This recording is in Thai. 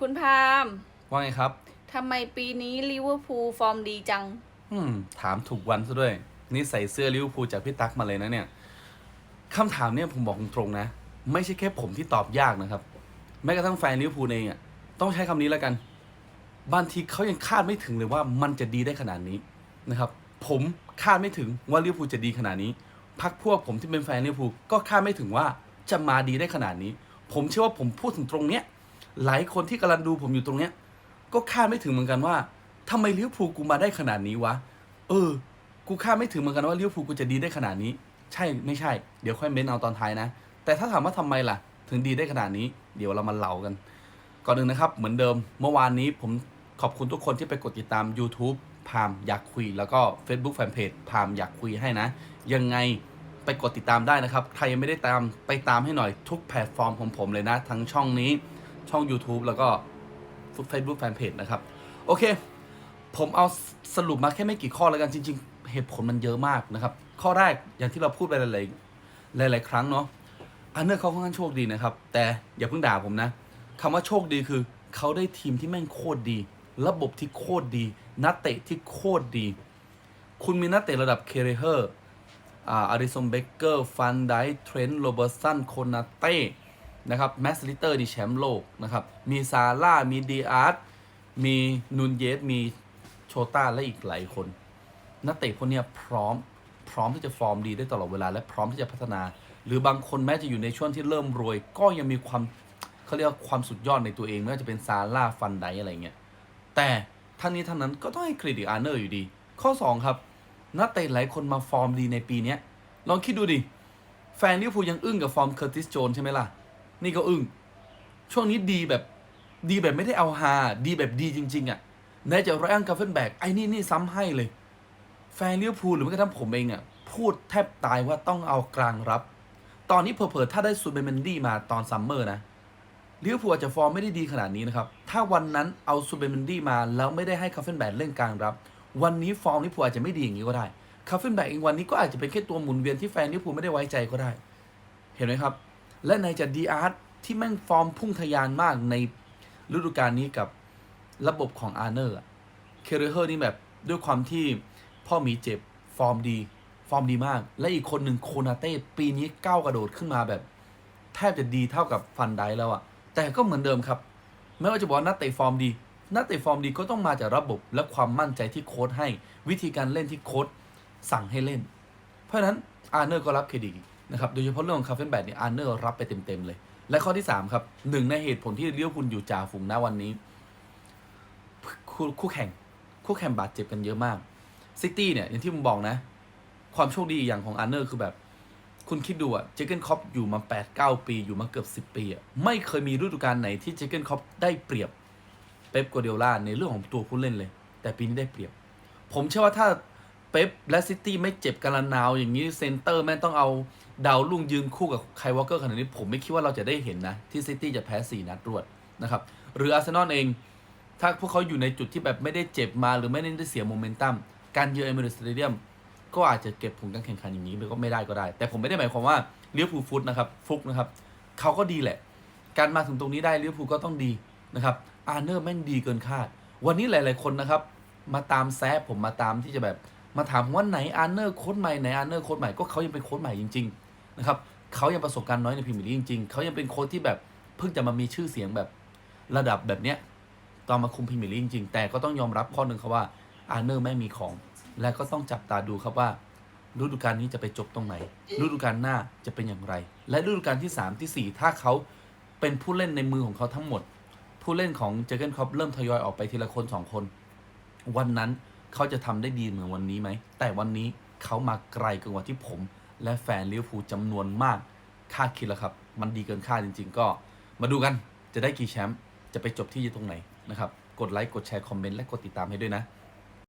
คุณพามว่าไงครับ ทำไมปีนี้ลิเวอร์พูลฟอร์มดีจัง อืม ถามถูกวันซะด้วย นี่ใส่เสื้อลิเวอร์พูลจากพี่ตั๊กมาเลยนะเนี่ยคำถามเนี่ยผมบอกตรงๆนะ ไม่ใช่แค่ผมที่ตอบยากนะครับ แม้กระทั่งแฟนลิเวอร์พูลเองอะต้องใช้คำนี้แล้วกัน บางทีเขายังคาดไม่ถึงเลยว่ามันจะดีได้ขนาดนี้นะครับ ผมคาดไม่ถึงว่าลิเวอร์พูลจะดีขนาดนี้ พักพวกผมที่เป็นแฟนลิเวอร์พูลก็คาดไม่ถึงว่าจะมาดีได้ขนาดนี้ ผมเชื่อว่าผมพูดถึงตรงเนี้ย หลายคนที่กำลังดูผมอยู่ตรงเนี้ย ก็คาดไม่ถึงเหมือนกันว่าทำไมลิเวอร์พูลกูมาได้ขนาดนี้วะ เออ กูคาดไม่ถึงเหมือนกันว่าลิเวอร์พูลกูจะดีได้ขนาดนี้ ใช่ไม่ใช่ เดี๋ยวค่อยเม้นเอาตอนท้ายนะ แต่ถ้าถามว่าทำไมล่ะ ถึงดีได้ขนาดนี้ เดี๋ยวเรามาเล่ากัน ก่อนหนึ่งนะครับ เหมือนเดิม เมื่อวานนี้ผมขอบคุณทุกคนที่ไปกดติดตาม YouTube พามอยากคุย แล้วก็ Facebook Fanpage พามอยากคุยให้นะ ยังไงไปกดติดตามได้นะครับ ใครยังไม่ได้ตามไปตามให้หน่อยทุกแพลตฟอร์มของผมเลยนะ ทั้งช่องนี้ ช่อง YouTube แล้วก็ Facebook Fanpage นะครับ โอเค ผมเอาสรุปมาแค่ไม่กี่ข้อแล้วกันจริง ๆ เหตุผลมันเยอะมากนะครับ ข้อแรกอย่างที่เราพูดไปหลายๆหลาย ๆ ครั้งเนาะอันเนอร์เขาค่อนข้างโชคดีนะครับ แต่อย่าเพิ่งด่าผมนะคำว่าโชคดีคือ เขาได้ทีมที่แม่งโคตรดี ระบบที่โคตรดี นักเตะที่โคตรดี คุณมีนักเตะระดับเคเรเฮอร์อาอาริสันเบเกอร์ฟันไดเทรนต์โรเบอร์สันโคนาเต้ นะครับแมสลิเตอร์ดีแชมป์โลกนะครับ มีซาร่ามีดีอาร์ตมีนูนเยส มีโชต้าและอีกหลายคน นักเตะพวกเนี้พร้อมพร้อมที่จะฟอร์มดีได้ตลอดเวลา และพร้อมที่จะพัฒนา หรือบางคนแม้จะอยู่ในช่วงที่เริ่มรวย ก็ยังมีความเขาเรียกว่าความสุดยอดในตัวเองไม่ว่าจะเป็นซาร่าฟันไดอะไรเงี้ยแต่ทั้งนี้ทั้งนั้นก็ต้องให้เครดิตอาร์เนอร์อยู่ดี ข้อ 2 ครับ นักเตะหลายคนมาฟอร์มดีในปีนี้ลองคิดดูดิแฟนลิเวอร์พูลยังอึ้งกับฟอร์มเคอร์ติสโจนใช่ไหมล่ะ นี่ก็อึ้งช่วงนี้ดีแบบดีแบบไม่ได้เอาฮาดีแบบดีจริง ๆอะแม้จะไรอันกาเฟนแบกไอ้นี่นี่ซ้ำให้เลย แฟนเลิเวพูหรือแม้กระทั่งผมเองอะพูดแทบตายว่าต้องเอากลางรับ ตอนนี้เผลอๆถ้าได้ซูเปอร์แมนดี้มาตอนซัมเมอร์นะเลิเวพูอาจจะฟอร์มไม่ได้ดีขนาดนี้นะครับ ถ้าวันนั้นเอาซูเปอร์แมนดี้มาแล้วไม่ได้ให้คาเฟนแบกเล่นกลางรับ วันนี้ฟอร์มลิเวอร์พูอาจจะไม่ดีอย่างนี้ก็ได้คาเฟนแบกเองวันนี้ก็อาจจะเป็นแค่ตัวหมุนเวียนที่แฟนลิเวอร์พูไม่ได้ไว้ใจก็ได้ เห็นไหมครับ และในจะดีอาร์ตที่แม่งฟอร์มพุ่งทะยานมากในฤดูกาลนี้กับระบบของอาร์เนอร์เคเรเฮอร์นี่แบบด้วยความที่พ่อหมีเจ็บฟอร์มดี ฟอร์มดีมาก และอีกคนหนึ่งโคนาเต้ปีนี้ก้าวกระโดดขึ้นมาแบบ แทบจะดีเท่ากับฟันไดแล้วอะแต่ก็เหมือนเดิมครับ ไม่ว่าจะบอกนักเตะฟอร์มดี นักเตะฟอร์มดีก็ต้องมาจากระบบและความมั่นใจที่โค้ชให้ วิธีการเล่นที่โค้ชสั่งให้เล่น เพราะฉะนั้นอาร์เนอร์ก็รับเครดิต นะครับโดยเฉพาะเรื่องของคาเฟนแบดเนี่ยอาร์เนอร์รับไปเต็มๆเลย และข้อที่ 3 ครับหนึ่งในเหตุผลที่เลี้ยวคุณอยู่จ่าฝูงณวันนี้คู่คู่แข่ง คู่แข่งบาดเจ็บกันเยอะมากซิตี้เนี่ยอย่างที่ผมบอกนะ ความโชคดีอย่างของอาร์เนอร์คือแบบ คุณคิดดูอะเจเกนคอปอยู่มา 8 9 ปีอยู่มาเกือบ 10 ปีอะไม่เคยมีฤดูกาลไหนที่เจเกนคอปได้เปรียบเป๊ปกัวเดล่าในเรื่องของตัวผู้เล่นเลย แต่ปีนี้ได้เปรียบ ผมเชื่อว่าถ้า เป๊ปและซิตี้ไม่เจ็บกันละนาวอย่างนี้เซนเตอร์แม่งต้องเอาดาวรุ่งยืนคู่กับไคลวอลเกอร์ขนาดนี้ ผมไม่คิดว่าเราจะได้เห็นนะ ที่ซิตี้จะแพ้ 4 นัดรวดนะครับ หรืออาร์เซนอลเอง ถ้าพวกเขาอยู่ในจุดที่แบบไม่ได้เจ็บมาหรือไม่ได้เสียโมเมนตัมการเยือนเอมิเรตสเตเดียมก็อาจจะเก็บผลการแข่งขันอย่างนี้ก็ไม่ได้ก็ได้ แต่ผมไม่ได้หมายความว่าเลี้ยวภูลฟุตนะครับฟุกนะครับเขาก็ดีแหละ การมาถึงตรงนี้ได้เลี้ยวภูลก็ต้องดีนะครับอาร์เนอร์แม่งดีเกินคาด วันนี้หลาย ๆคนนะครับมาตามแซะผมมาตามที่จะแบบ มาถามว่าไหนอาร์เนอร์โค้ชใหม่ไหนอาร์เนอร์โค้ชใหม่ก็เขายังเป็นโค้ชใหม่จริงๆนะครับเขายังประสบการณ์น้อยในพรีเมียร์ลีกจริงๆเขายังเป็นโค้ชที่แบบเพิ่งจะมามีชื่อเสียงแบบระดับแบบเนี้ยตอนมาคุมพรีเมียร์ลีกจริงๆแต่ก็ต้องยอมรับข้อหนึ่งครับว่าอาร์เนอร์ไม่มีของ และก็ต้องจับตาดูครับว่าฤดูกาลนี้จะไปจบตรงไหนฤดูกาลหน้าจะเป็นอย่างไร และฤดูกาลที่ 3 ทีสี่4 ถ้าเขาเป็นผู้เล่นในมือของเขาทั้งหมด ผู้เล่นของเจเกนคอปเริ่มทยอยออกไปทีละคนสองคน วันนั้น เขาจะทำได้ดีเหมือนวันนี้ไหม แต่วันนี้เขามาไกลเกินกว่าที่ผม และแฟนลิเวอร์พูลจำนวนมากคาดคิดแล้วครับ มันดีเกินคาดจริง ๆ ก็ มาดูกันจะได้กี่แชมป์จะไปจบที่ตรงไหนนะครับ กดไลค์กดแชร์คอมเมนต์และกดติดตามให้ด้วยนะ